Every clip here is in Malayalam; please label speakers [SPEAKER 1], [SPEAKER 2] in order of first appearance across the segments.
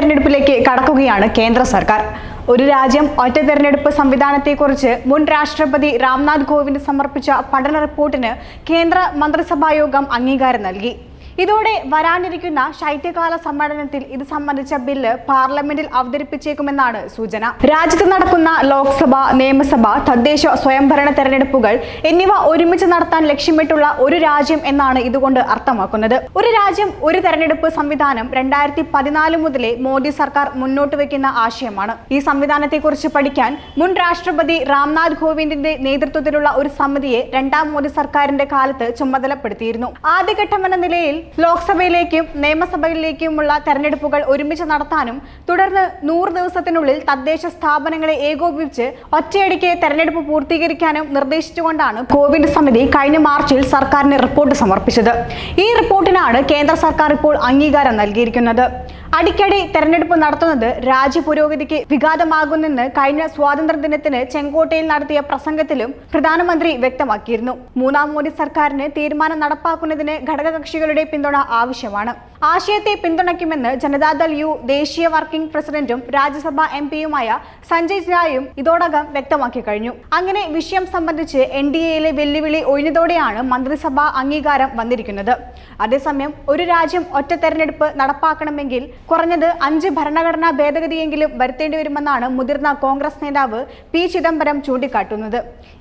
[SPEAKER 1] തെരഞ്ഞെടുപ്പിലേക്ക് കടക്കുകയാണ് കേന്ദ്ര സർക്കാർ. ഒരു രാജ്യം ഒറ്റ തെരഞ്ഞെടുപ്പ് സംവിധാനത്തെക്കുറിച്ച് മുൻ രാഷ്ട്രപതി രാംനാഥ് കോവിന്ദ് സമർപ്പിച്ച പഠന റിപ്പോർട്ടിന് കേന്ദ്ര മന്ത്രിസഭാ യോഗം അംഗീകാരം നൽകി. ഇതോടെ വരാനിരിക്കുന്ന ശൈത്യകാല സമ്മേളനത്തിൽ ഇത് സംബന്ധിച്ച ബില്ല് പാർലമെന്റിൽ അവതരിപ്പിച്ചേക്കുമെന്നാണ് സൂചന. രാജ്യത്ത് നടക്കുന്ന ലോക്സഭ നിയമസഭ തദ്ദേശ സ്വയംഭരണ തെരഞ്ഞെടുപ്പുകൾ എന്നിവ ഒരുമിച്ച് നടത്താൻ ലക്ഷ്യമിട്ടുള്ള ഒരു രാജ്യം എന്നാണ് ഇതുകൊണ്ട് അർത്ഥമാക്കുന്നത്. ഒരു രാജ്യം ഒരു തെരഞ്ഞെടുപ്പ് സംവിധാനം രണ്ടായിരത്തി പതിനാല് മുതലേ മോദി സർക്കാർ മുന്നോട്ട് വെക്കുന്ന ആശയമാണ്. ഈ സംവിധാനത്തെക്കുറിച്ച് പഠിക്കാൻ മുൻ രാഷ്ട്രപതി രാംനാഥ് കോവിന്ദിന്റെ നേതൃത്വത്തിലുള്ള ഒരു സമിതിയെ രണ്ടാം മോദി സർക്കാരിന്റെ കാലത്ത് ചുമതലപ്പെടുത്തിയിരുന്നു. ആദ്യഘട്ടമെന്ന നിലയിൽ ലോക്സഭയിലേക്കും നിയമസഭയിലേക്കുമുള്ള തെരഞ്ഞെടുപ്പുകൾ ഒരുമിച്ച് നടത്താനും തുടർന്ന് നൂറ് ദിവസത്തിനുള്ളിൽ തദ്ദേശ സ്ഥാപനങ്ങളെ ഏകോപിപ്പിച്ച് ഒറ്റയടിക്ക് തെരഞ്ഞെടുപ്പ് പൂർത്തീകരിക്കാനും നിർദ്ദേശിച്ചുകൊണ്ടാണ് കോവിഡ് സമിതി കഴിഞ്ഞ മാർച്ചിൽ സർക്കാരിന് റിപ്പോർട്ട് സമർപ്പിച്ചത്. ഈ റിപ്പോർട്ടിനാണ് കേന്ദ്ര സർക്കാർ ഇപ്പോൾ അംഗീകാരം നൽകിയിരിക്കുന്നത്. അടിക്കടി തെരഞ്ഞെടുപ്പ് നടത്തുന്നത് രാജ്യ പുരോഗതിക്ക് വിഘാതമാകുന്നെന്ന് കഴിഞ്ഞ സ്വാതന്ത്ര്യ ദിനത്തിന് ചെങ്കോട്ടയിൽ നടത്തിയ പ്രസംഗത്തിലും പ്രധാനമന്ത്രി വ്യക്തമാക്കിയിരുന്നു. മൂന്നാം മോദി സർക്കാരിന് തീരുമാനം നടപ്പാക്കുന്നതിന് ഘടകകക്ഷികളുടെ പിന്തുണ ആവശ്യമാണ്. ആശയത്തെ പിന്തുണയ്ക്കുമെന്ന് ജനതാദൾ യു ദേശീയ വർക്കിംഗ് പ്രസിഡന്റും രാജ്യസഭാ എം പിയുമായ സഞ്ജയ് ഝായും ഇതോടകം വ്യക്തമാക്കി കഴിഞ്ഞു. അങ്ങനെ വിഷയം സംബന്ധിച്ച് എൻ ഡി എയിലെ വെല്ലുവിളി ഒഴിഞ്ഞതോടെയാണ് മന്ത്രിസഭാ അംഗീകാരം വന്നിരിക്കുന്നത്. അതേസമയം ഒരു രാജ്യം ഒറ്റ തെരഞ്ഞെടുപ്പ് നടപ്പാക്കണമെങ്കിൽ കുറഞ്ഞത് അഞ്ച് ഭരണഘടനാ ഭേദഗതിയെങ്കിലും വരുത്തേണ്ടി വരുമെന്നാണ് മുതിർന്ന കോൺഗ്രസ് നേതാവ് പി ചിദംബരം ചൂണ്ടിക്കാട്ടുന്നത്.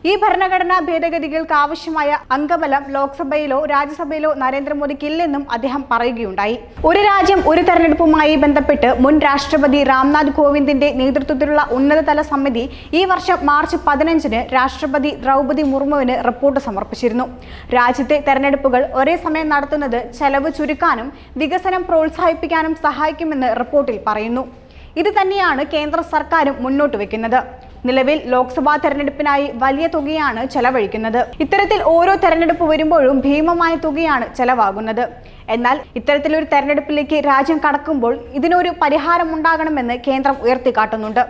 [SPEAKER 1] ഈ ഭരണഘടനാ ഭേദഗതികൾക്ക് ആവശ്യമായ അംഗബലം ലോക്സഭയിലോ രാജ്യസഭയിലോ നരേന്ദ്രമോദിക്ക് ഇല്ലെന്നും അദ്ദേഹം പറയുകയുണ്ടായി. ഒരു രാജ്യം ഒരു തെരഞ്ഞെടുപ്പുമായി ബന്ധപ്പെട്ട് മുൻ രാഷ്ട്രപതി രാംനാഥ് കോവിന്ദിന്റെ നേതൃത്വത്തിലുള്ള ഉന്നതതല സമിതി ഈ വർഷം മാർച്ച് പതിനഞ്ചിന് രാഷ്ട്രപതി ദ്രൗപദി മുർമുവിന് റിപ്പോർട്ട് സമർപ്പിച്ചിരുന്നു. രാജ്യത്തെ തെരഞ്ഞെടുപ്പുകൾ ഒരേ സമയം നടത്തുന്നത് ചെലവ് ചുരുക്കാനും വികസനം പ്രോത്സാഹിപ്പിക്കാനും സഹായിക്കുമെന്ന് റിപ്പോർട്ടിൽ പറയുന്നു. ഇത് തന്നെയാണ് കേന്ദ്ര സർക്കാരും മുന്നോട്ട് വെക്കുന്നത്. നിലവിൽ ലോക്സഭാ തെരഞ്ഞെടുപ്പിനായി വലിയ തുകയാണ് ചെലവഴിക്കുന്നത്. ഇത്തരത്തിൽ ഓരോ തെരഞ്ഞെടുപ്പ് വരുമ്പോഴും ഭീമമായ തുകയാണ് ചെലവാകുന്നത്. എന്നാൽ ഇത്തരത്തിലൊരു തെരഞ്ഞെടുപ്പിലേക്ക് രാജ്യം കടക്കുമ്പോൾ ഇതിനൊരു പരിഹാരം ഉണ്ടാകണമെന്ന് കേന്ദ്രം ഉയർത്തിക്കാട്ടുന്നുണ്ട്.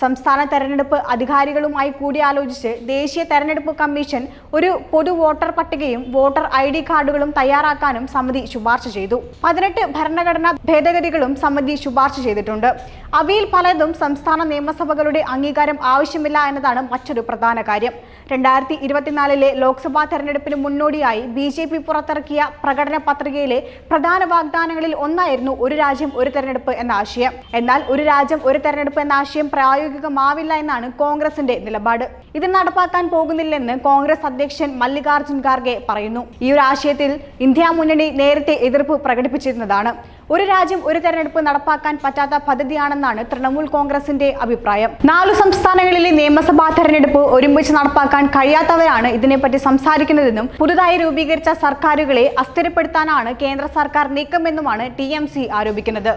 [SPEAKER 1] സംസ്ഥാന തെരഞ്ഞെടുപ്പ് അധികാരികളുമായി കൂടിയാലോചിച്ച് ദേശീയ തെരഞ്ഞെടുപ്പ് കമ്മീഷൻ ഒരു പൊതു വോട്ടർ പട്ടികയും വോട്ടർ ഐ ഡി കാർഡുകളും തയ്യാറാക്കാനും സമിതി ശുപാർശ ചെയ്തു. പതിനെട്ട് ഭരണഘടനാ ഭേദഗതികളും സമിതി ശുപാർശ ചെയ്തിട്ടുണ്ട്. അവയിൽ പലതും സംസ്ഥാന നിയമസഭകളുടെ അംഗീകാരം ആവശ്യമില്ല എന്നതാണ് മറ്റൊരു പ്രധാന കാര്യം. രണ്ടായിരത്തി ഇരുപത്തിനാലിലെ ലോക്സഭാ തെരഞ്ഞെടുപ്പിന് മുന്നോടിയായി ബി ജെ പി പുറത്തിറക്കിയ പ്രകടന പത്രികയിലെ പ്രധാന വാഗ്ദാനങ്ങളിൽ ഒന്നായിരുന്നു ഒരു രാജ്യം ഒരു തെരഞ്ഞെടുപ്പ് എന്ന ആശയം. എന്നാൽ ഒരു രാജ്യം ഒരു തെരഞ്ഞെടുപ്പ് എന്ന ആശയം പ്രായോഗികമാവില്ല എന്നാണ് കോൺഗ്രസിന്റെ നിലപാട്. ഇത് നടപ്പാക്കാൻ പോകുന്നില്ലെന്ന് കോൺഗ്രസ് അധ്യക്ഷൻ മല്ലികാർജുൻ ഖാർഗെ പറയുന്നു. ഈ ഒരു ആശയത്തിൽ ഇന്ത്യ മുന്നണി നേരത്തെ എതിർപ്പ് പ്രകടിപ്പിച്ചിരുന്നതാണ്. ഒരു രാജ്യം ഒരു തെരഞ്ഞെടുപ്പ് നടപ്പാക്കാൻ പറ്റാത്ത പദ്ധതിയാണെന്നാണ് തൃണമൂൽ കോൺഗ്രസിന്റെ അഭിപ്രായം. നാലു സംസ്ഥാനങ്ങളിലെ നിയമസഭാ തെരഞ്ഞെടുപ്പ് ഒരുമിച്ച് നടപ്പാക്കാൻ കഴിയാത്തവരാണ് ഇതിനെപ്പറ്റി സംസാരിക്കുന്നതെന്നും പുതുതായി രൂപീകരിച്ച സർക്കാരുകളെ അസ്ഥിരപ്പെടുത്താനാണ് കേന്ദ്ര സർക്കാർ നീക്കമെന്നുമാണ് ടി ആരോപിക്കുന്നത്.